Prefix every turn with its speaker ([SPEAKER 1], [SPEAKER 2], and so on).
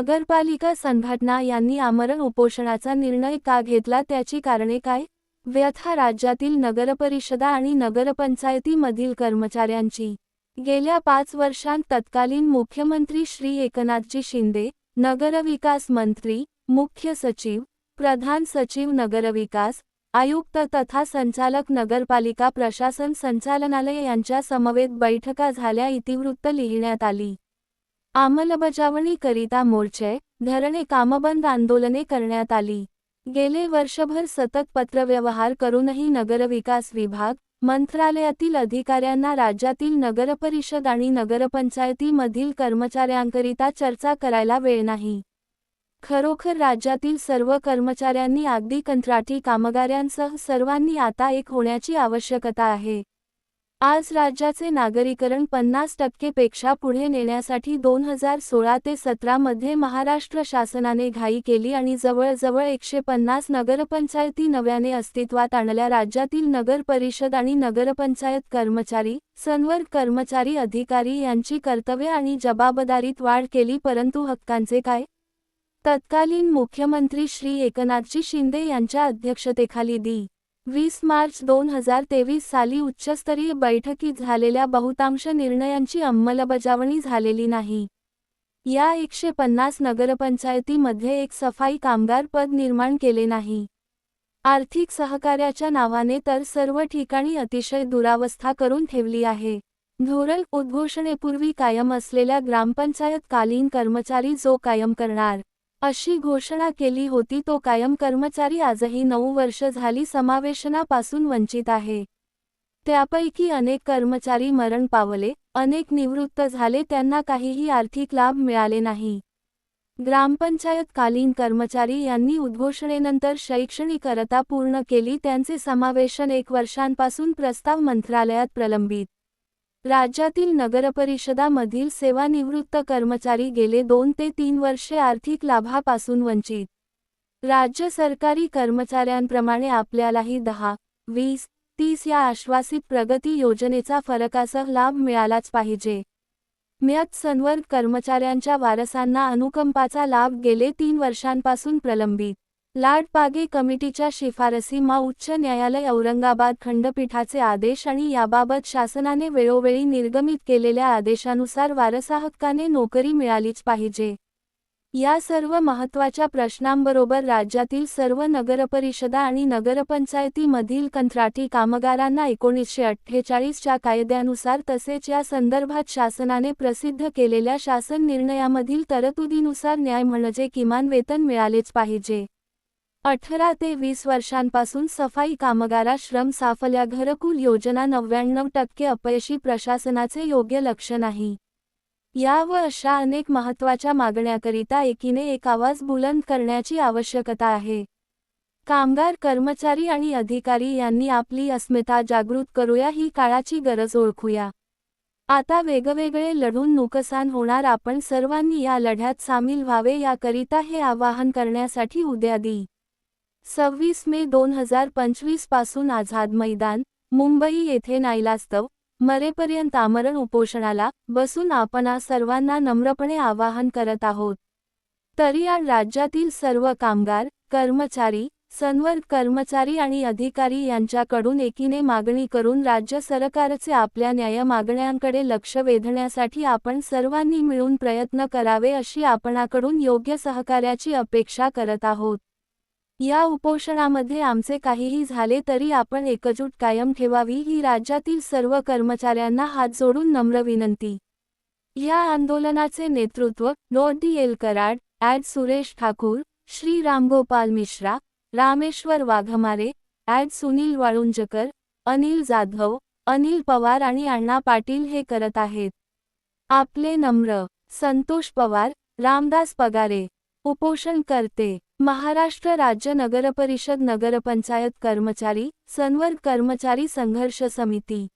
[SPEAKER 1] नगरपालिका संघटना यांनी आमरण उपोषणाचा निर्णय का घेतला त्याची कारणे काय? व्यथा राज्यातील नगरपरिषदा आणि नगरपंचायतीमधील कर्मचाऱ्यांची. गेल्या पाच वर्षांत तत्कालीन मुख्यमंत्री श्री एकनाथजी शिंदे नगरविकास मंत्री मुख्य सचिव प्रधान सचिव नगरविकास आयुक्त तथा संचालक नगरपालिका प्रशासन संचालनालय यांच्या समवेत बैठका झाल्या इतिवृत्त लिहिण्यात आली. अंमलबजावणीकरिता मोर्चे धरणे कामबंद आंदोलने करण्यात आली. गेले वर्षभर सतत पत्रव्यवहार करूनही नगरविकास विभाग मंत्रालयातील अधिकाऱ्यांना राज्यातील नगरपरिषद आणि नगरपंचायतीमधील कर्मचाऱ्यांकरिता चर्चा करायला वेळ नाही. खरोखर राज्यातील सर्व कर्मचाऱ्यांनी अगदी कंत्राटी कामगारांसह सर्वांनी आता एक होण्याची आवश्यकता आहे. आज राज्याचे नागरीकरण पन्नास टक्केपेक्षा पुढे नेण्यासाठी दोन हजार सोळा ते सतरा मध्ये महाराष्ट्र शासनाने घाई केली आणि जवळजवळ एकशे पन्नास नगरपंचायती नव्याने अस्तित्वात आणल्या. राज्यातील नगर परिषद आणि नगरपंचायत कर्मचारी संवर्ग कर्मचारी अधिकारी यांची कर्तव्य आणि जबाबदारीत वाढ केली परंतु हक्कांचे काय? तत्कालीन मुख्यमंत्री श्री एकनाथजी शिंदे यांच्या अध्यक्षतेखाली दि वीस मार्च दोन हजार तेवीस साली उच्चस्तरीय बैठकीत झालेल्या बहुतांश निर्णयांची अंमलबजावणी झालेली नाही. या एकशे पन्नास नगरपंचायतीमध्ये एक सफाई कामगार पद निर्माण केले नाही. आर्थिक सहकार्याच्या नावाने तर सर्व ठिकाणी अतिशय दुरावस्था करून ठेवली आहे. धोरण उद्घोषणेपूर्वी कायम असलेल्या ग्रामपंचायत कालीन कर्मचारी जो कायम करणार. अशी घोषणा केली होती तो कायम कर्मचारी आजही नऊ वर्ष झाली समावेशनापासून वंचित आहे. त्यापैकी अनेक कर्मचारी मरण पावले अनेक निवृत्त झाले त्यांना काहीही आर्थिक लाभ मिळाले नाही. ग्रामपंचायतकालीन कर्मचारी यांनी उद्घोषणेनंतर शैक्षणिकरता पूर्ण केली त्यांचे समावेशन एक वर्षांपासून प्रस्ताव मंत्रालयात प्रलंबित राज्यातील नगरपरिषदामधील सेवानिवृत्त कर्मचारी गेले दोन ते तीन वर्षे आर्थिक लाभापासून वंचित. राज्य सरकारी कर्मचाऱ्यांप्रमाणे आपल्यालाही दहा वीस तीस या आश्वासित प्रगती योजनेचा फरकासह लाभ मिळालाच पाहिजे. म्यत संवर्ग कर्मचाऱ्यांच्या वारसांना अनुकंपाचा लाभ गेले तीन वर्षांपासून प्रलंबित. लाडपागे कमिटीच्या शिफारसी मा उच्च न्यायालय औरंगाबाद खंडपीठाचे आदेश आणि याबाबत शासनाने वेळोवेळी निर्गमित केलेल्या आदेशानुसार वारसाहक्काने नोकरी मिळालीच पाहिजे. या सर्व महत्त्वाच्या प्रश्नांबरोबर राज्यातील सर्व नगरपरिषदा आणि नगरपंचायतीमधील कंत्राटी कामगारांना एकोणीसशे अठ्ठेचाळीसच्या कायद्यानुसार तसेच या संदर्भात शासनाने प्रसिद्ध केलेल्या शासन निर्णयामधील तरतुदीनुसार न्याय म्हणजे किमान वेतन मिळालेच पाहिजे. अठरा ते वीस वर्षांपासून सफाई कामगारा श्रम साफल्या घरकुल योजना नव्याण्णव टक्के अपयशी प्रशासनाचे योग्य लक्ष नाही या व अशा अनेक महत्त्वाच्या मागण्याकरिता एकीने एक आवाज बुलंद करण्याची आवश्यकता आहे. कामगार कर्मचारी आणि अधिकारी यांनी आपली अस्मिता जागृत करूया ही काळाची गरज ओळखूया. आता वेगवेगळे लढून नुकसान होणार आपण सर्वांनी या लढ्यात सामील व्हावे याकरिता हे आवाहन करण्यासाठी उद्या दी. सव्वीस मे दोन हजार पंचवीसपासून आझाद मैदान मुंबई येथे नाईलास्तव मरेपर्यंत आमरण उपोषणाला बसून आपणा सर्वांना नम्रपणे आवाहन करत आहोत. तरी आज राज्यातील सर्व कामगार कर्मचारी संवर्ग कर्मचारी आणि अधिकारी यांच्याकडून एकीने मागणी करून राज्य सरकारचे आपल्या न्याय मागण्यांकडे लक्ष वेधण्यासाठी आपण सर्वांनी मिळून प्रयत्न करावे अशी आपणाकडून योग्य सहकार्याची अपेक्षा करत आहोत. या उपोषणामध्ये आमचे काहीही झाले तरी आपण एकजूट कायम ठेवावी ही राज्यातील सर्व कर्मचाऱ्यांना हात जोडून नम्र विनंती. या आंदोलनाचे नेतृत्व डॉ D L Karad Adv Suresh Thakur Shri Ramgopal Mishra Rameshwar Waghmare Adv Sunil Walunjkar Anil Jadhav Anil Pawar आणि अण्णा पाटील हे करत आहेत. आपले नम्र संतोष पवार रामदास पगारे. उपोषण करते. महाराष्ट्र राज्य नगरपरिषद नगरपंचायत कर्मचारी सनवर्ग कर्मचारी संघर्ष समिती.